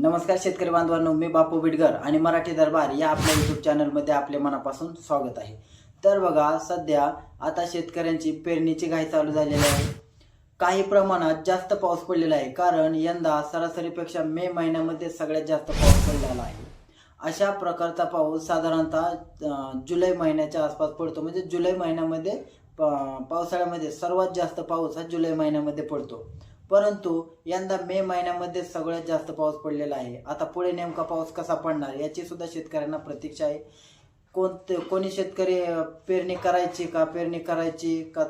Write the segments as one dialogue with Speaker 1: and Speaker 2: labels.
Speaker 1: नमस्कार शेतकरी बांधवांनो मी बापू बिडगर आणि मराठी दरबार या आपल्या यूट्यूब चॅनलमध्ये आपले मनापासून स्वागत आहे. तर बघा सध्या आता शेतकऱ्यांची पेरणीची घाई चालू झालेली आहे. काही प्रमाणात जास्त पाऊस पडलेला आहे कारण यंदा सरासरीपेक्षा मे महिन्यामध्ये सगळ्यात जास्त पाऊस पडलेला आहे. अशा प्रकारचा पाऊस साधारणतः जुलै महिन्याच्या आसपास पडतो. म्हणजे जुलै महिन्यामध्ये प- पावसाळ्यामध्ये सर्वात जास्त पाऊस हा जुलै महिन्यामध्ये पडतो. परंतु यंदा मे महिन्यामध्ये सगळ्यात जास्त पाऊस पडलेला आहे. आता पुढे नेमका पाऊस कसा पडणार याची सुद्धा शेतकऱ्यांना प्रतीक्षा आहे. कोणते कोणी शेतकरी पेरणी करायची का पेरणी करायची का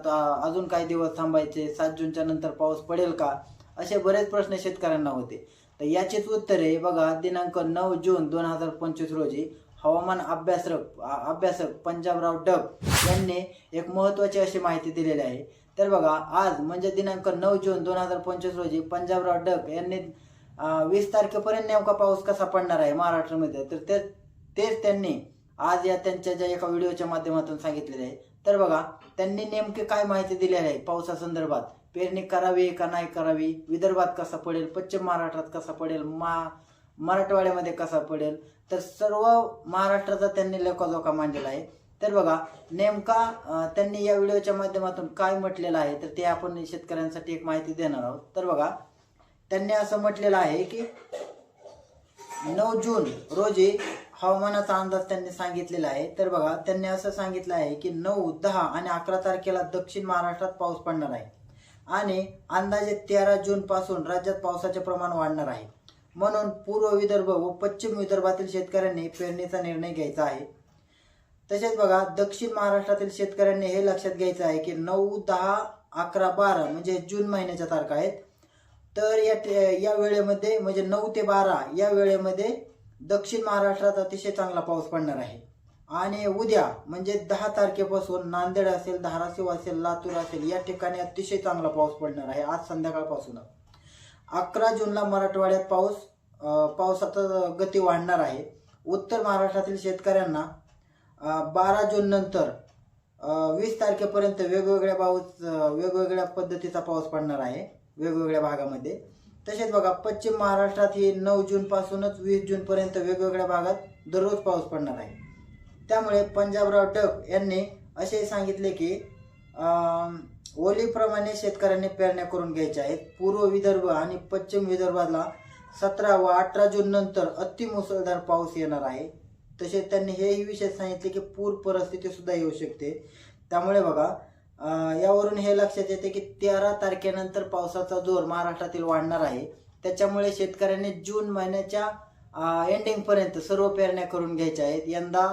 Speaker 1: अजून काही दिवस थांबायचे सात जूनच्या नंतर पाऊस पडेल का असे बरेच प्रश्न शेतकऱ्यांना होते. तर याचीच उत्तरे बघा दिनांक नऊ जून दोन हजार पंचवीस रोजी हवामान अभ्यासक अभ्यासक पंजाबराव डब यांनी एक महत्वाची अशी माहिती दिलेली आहे. तर बघा आज म्हणजे दिनांक नऊ जून दोन हजार पंचवीस रोजी पंजाबराव डक यांनी वीस तारखेपर्यंत नेमका पाऊस कसा पडणार आहे महाराष्ट्रामध्ये? तर ते तेच त्यांनी आज या त्यांच्या ज्या एका व्हिडिओच्या माध्यमातून सांगितलेले आहे. तर बघा त्यांनी नेमके काय माहिती दिलेली आहे पावसासंदर्भात? पेरणी करावी का नाही करावी? विदर्भात कसा पडेल? पश्चिम महाराष्ट्रात कसा पडेल? मा मराठवाड्यामध्ये कसा पडेल? तर सर्व महाराष्ट्राचा त्यांनी लेखाजोखा मांडलेला आहे. तर बघा नेमका त्यांनी या व्हिडिओच्या माध्यमातून काय म्हटलेलं आहे तर ते आपण शेतकऱ्यांसाठी एक माहिती देणार आहोत. तर बघा त्यांनी असं म्हटलेलं आहे की नऊ जून रोजी हवामानाचा अंदाज त्यांनी सांगितलेला आहे. तर बघा त्यांनी असं सांगितलं आहे की नऊ दहा आणि अकरा तारखेला दक्षिण महाराष्ट्रात पाऊस पडणार आहे. आणि अंदाजे तेरा जून पासून राज्यात पावसाचे प्रमाण वाढणार आहे. म्हणून पूर्व विदर्भ व पश्चिम विदर्भातील शेतकऱ्यांनी पेरणीचा निर्णय घ्यायचा आहे. तसेच बघा दक्षिण महाराष्ट्रातील शेतकऱ्यांनी हे लक्षात घ्यायचं आहे की नऊ दहा अकरा बारा म्हणजे जून महिन्याच्या तारखा आहेत. तर या या वेळेमध्ये म्हणजे नऊ ते बारा या वेळेमध्ये दक्षिण महाराष्ट्रात अतिशय चांगला पाऊस पडणार आहे. आणि उद्या म्हणजे दहा तारखेपासून नांदेड असेल धाराशिव असेल लातूर असेल या ठिकाणी अतिशय चांगला पाऊस पडणार आहे आज संध्याकाळपासून. अकरा जूनला मराठवाड्यात पाऊस पावसाचा गती वाढणार आहे. उत्तर महाराष्ट्रातील शेतकऱ्यांना बारा जून नंतर वीस तारखेपर्यंत वेगवेगळ्या पाऊस वेगवेगळ्या पद्धतीचा पाऊस पडणार आहे वेगवेगळ्या भागामध्ये. तसेच बघा पश्चिम महाराष्ट्रात ही नऊ जूनपासूनच वीस जूनपर्यंत वेगवेगळ्या भागात दररोज पाऊस पडणार आहे. त्यामुळे पंजाबराव डग यांनी असे सांगितले की ओलीप्रमाणे शेतकऱ्यांनी पेरण्या करून घ्यायच्या आहेत. पूर्व विदर्भ आणि पश्चिम विदर्भाला सतरा व अठरा जून नंतर अतिमुसळधार पाऊस येणार आहे. तसेच त्यांनी हेही विषय सांगितले की पूर परिस्थिती सुद्धा येऊ शकते. त्यामुळे बघा यावरून हे लक्षात येते की तेरा तारखेनंतर पावसाचा जोर महाराष्ट्रातील वाढणार आहे. त्याच्यामुळे शेतकऱ्यांनी जून महिन्याच्या एंडिंग पर्यंत सर्व पेरण्या करून घ्यायच्या आहेत. यंदा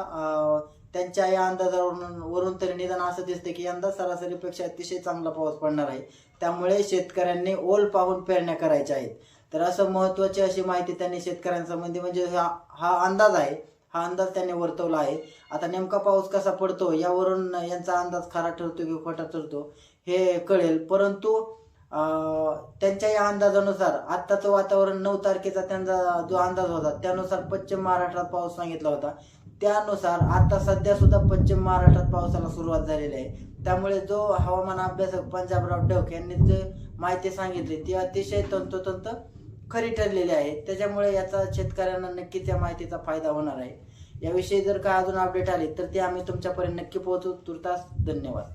Speaker 1: त्यांच्या या अंदाजावरून वरून तरी निदान असं दिसते की यंदा सरासरीपेक्षा अतिशय चांगला पाऊस पडणार आहे. त्यामुळे शेतकऱ्यांनी ओल पाहून पेरण्या करायच्या आहेत. तर असं महत्वाची अशी माहिती त्यांनी शेतकऱ्यांसंबंधी म्हणजे हा हा अंदाज आहे. हा अंदाज त्यांनी वर्तवला आहे. आता नेमका पाऊस कसा पडतो यावरून यांचा अंदाज खरा ठरतो की खोटा ठरतो हे कळेल. परंतु त्यांच्या या अंदाजानुसार आत्ताचं वातावरण नऊ तारखेचा त्यांचा जो अंदाज होता त्यानुसार पश्चिम महाराष्ट्रात पाऊस सांगितला होता. त्यानुसार आता सध्या सुद्धा पश्चिम महाराष्ट्रात पावसाला सुरुवात झालेली आहे. त्यामुळे जो हवामान अभ्यासक पंजाबराव डक यांनी जे माहिती सांगितली ती अतिशय तंतोतंत खरी ठरलेली आहे त्याच्यामुळे याचा शेतकऱ्यांना नक्की त्या माहितीचा फायदा होणार आहे. याविषयी जर का अजून अपडेट आले तर ते आम्ही तुमच्यापर्यंत नक्की पोहोचू. तुर्तास धन्यवाद.